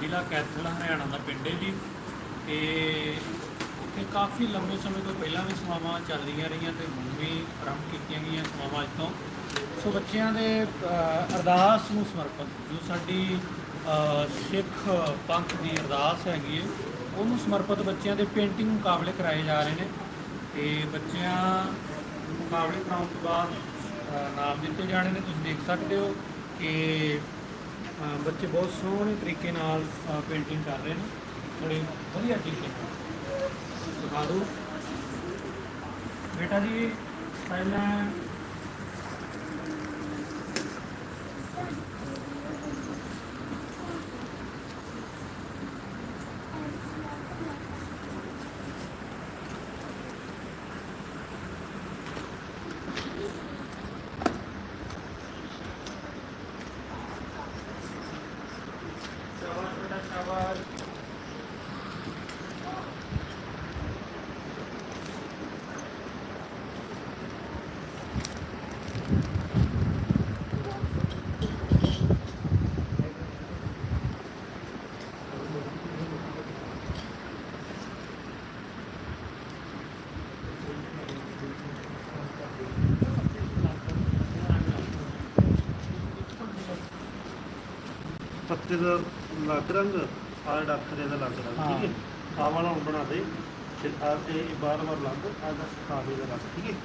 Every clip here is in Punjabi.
ਜ਼ਿਲ੍ਹਾ ਕੈਥਲ ਹਰਿਆਣਾ ਦਾ ਪਿੰਡ ਹੈ ਜੀ। ਤੇ ਉੱਥੇ ਕਾਫੀ ਲੰਬੇ ਸਮੇਂ ਤੋਂ ਪਹਿਲਾਂ ਵੀ ਸੇਵਾਵਾਂ ਚੱਲਦੀਆਂ ਰਹੀਆਂ ਤੇ ਹੁਣ ਵੀ ਆਰੰਭ ਕੀਤੀਆਂ ਗਈਆਂ ਸੇਵਾਵਾਂ ਅੱਜ ਤੋਂ। ਸੋ ਬੱਚਿਆਂ ਦੇ ਅਰਦਾਸ ਨੂੰ ਸਮਰਪਿਤ ਜੋ ਸਾਡੀ ਸਿੱਖ ਪੰਥ ਦੀ ਅਰਦਾਸ ਹੈਗੀ ਹੈ, ਉਹਨੂੰ ਸਮਰਪਿਤ ਬੱਚਿਆਂ ਦੇ ਪੇਂਟਿੰਗ ਮੁਕਾਬਲੇ ਕਰਾਏ ਜਾ ਰਹੇ ਨੇ। ਤੇ ਬੱਚਿਆਂ ਮੁਕਾਬਲੇ ਕਰਾਉਣ ਤੋਂ ਬਾਅਦ ਨਾਮ ਦਿੱਤੇ ਜਾਣੇ ਨੇ, ਤੁਸੀਂ ਦੇਖ ਸਕਦੇ ਹੋ ਕਿ ਬੱਚੇ ਬਹੁਤ ਸੋਹਣੇ ਤਰੀਕੇ ਨਾਲ ਪੇਂਟਿੰਗ ਕਰ ਰਹੇ ਨੇ। ਬੜੇ ਵਧੀਆ ਤਰੀਕੇ ਨਾਲ। ਦਿਖਾ ਦਿਓ। ਬੇਟਾ ਜੀ, ਪਹਿਲਾਂ ਪੱਤੇ ਦਾ ਲੱਗ ਰੰਗ ਆਹ ਜਿਹੜਾ ਅੱਖਰ ਇਹਦਾ ਲੱਗ ਰੰਗ ਠੀਕ ਹੈ? ਆਹ ਵਾਲਾ ਹੁਣ ਬਣਾ ਦੇ ਫਿਰ ਆਹ ਤੇ ਇਹ ਬਾਰ ਬਾਰ ਲੱਗ ਆਹ ਦਾ ਦਾ ਲੱਗ ਠੀਕ ਹੈ?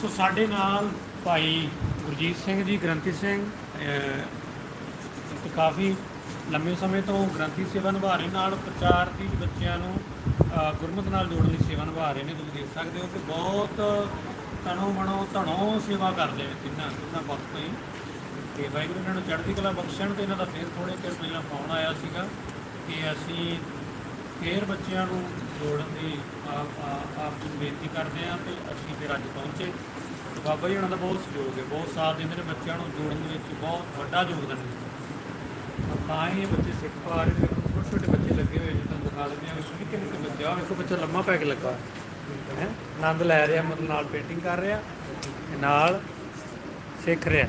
ਸੋ ਸਾਡੇ ਨਾਲ ਭਾਈ ਗੁਰਜੀਤ ਸਿੰਘ ਜੀ, ਗ੍ਰੰਥੀ ਸਿੰਘ ਕਾਫੀ ਲੰਮੇ ਸਮੇਂ ਤੋਂ ਗ੍ਰੰਥੀ ਸੇਵਾ ਨਿਭਾ ਰਹੇ ਨਾਲ ਪ੍ਰਚਾਰ ਦੀ ਬੱਚਿਆਂ ਨੂੰ ਗੁਰਮਤ ਨਾਲ ਜੋੜਨ ਦੀ ਸੇਵਾ ਨਿਭਾ ਰਹੇ ਨੇ, ਤੁਸੀਂ ਦੇਖ ਸਕਦੇ ਹੋ ਕਿ ਬਹੁਤ ਤਨੋਂ ਮਨੋਂ ਧਨੋਂ ਸੇਵਾ ਕਰਦੇ ਨੇ ਤਿੰਨਾਂ ਤਿੰਨਾਂ ਵਕਤ ਤੋਂ ਹੀ। ਤੇ ਵਾਹਿਗੁਰੂ ਇਹਨਾਂ ਨੂੰ ਚੜ੍ਹਦੀ ਕਲਾ ਬਖਸ਼ਣ ਤੇ ਇਹਨਾਂ ਦਾ ਫਿਰ ਥੋੜੇ ਚਿਰ ਪਹਿਲਾਂ ਫੋਨ ਆਇਆ ਸੀਗਾ ਕਿ ਅਸੀਂ ਫੇਰ ਬੱਚਿਆਂ ਨੂੰ ਜੋੜਨ ਦੀ ਆਪ ਆਪ ਨੂੰ ਬੇਨਤੀ ਕਰਦੇ ਹਾਂ ਤੇ ਅਸੀਂ ਫਿਰ ਅੱਜ ਪਹੁੰਚੇ। ਬਾਬਾ ਜੀ ਉਹਨਾਂ ਦਾ ਬਹੁਤ ਸਹਿਯੋਗ ਹੈ। ਬਹੁਤ ਸਾਥ ਦਿੰਦੇ ਨੇ ਬੱਚਿਆਂ ਨੂੰ, ਜੋੜਨ ਦੇ ਵਿੱਚ ਬਹੁਤ ਵੱਡਾ ਯੋਗਦਾਨ ਹੈ। ਤਾਂ ਹੀ ਬੱਚੇ ਸਿੱਖ ਪਾ ਰਹੇ ਨੇ। ਛੋਟੇ ਛੋਟੇ ਬੱਚੇ ਲੱਗੇ ਹੋਏ ਨੇ, ਤੁਹਾਨੂੰ ਦਿਖਾ ਦਿੰਦੇ ਹਾਂ ਵੇਖੋ ਨਿੱਕੇ ਨਿੱਕੇ ਬੱਚੇ ਆ। ਵੇਖੋ ਬੱਚਾ ਲੰਮਾ ਪੈ ਕੇ ਲੱਗਾ। ਹੈ? ਆਨੰਦ ਲੈ ਰਿਹਾ, ਮਤਲਬ ਨਾਲ ਪੇਂਟਿੰਗ ਕਰ ਰਿਹਾ। ਤੇ ਨਾਲ ਸਿੱਖ ਰਿਹਾ।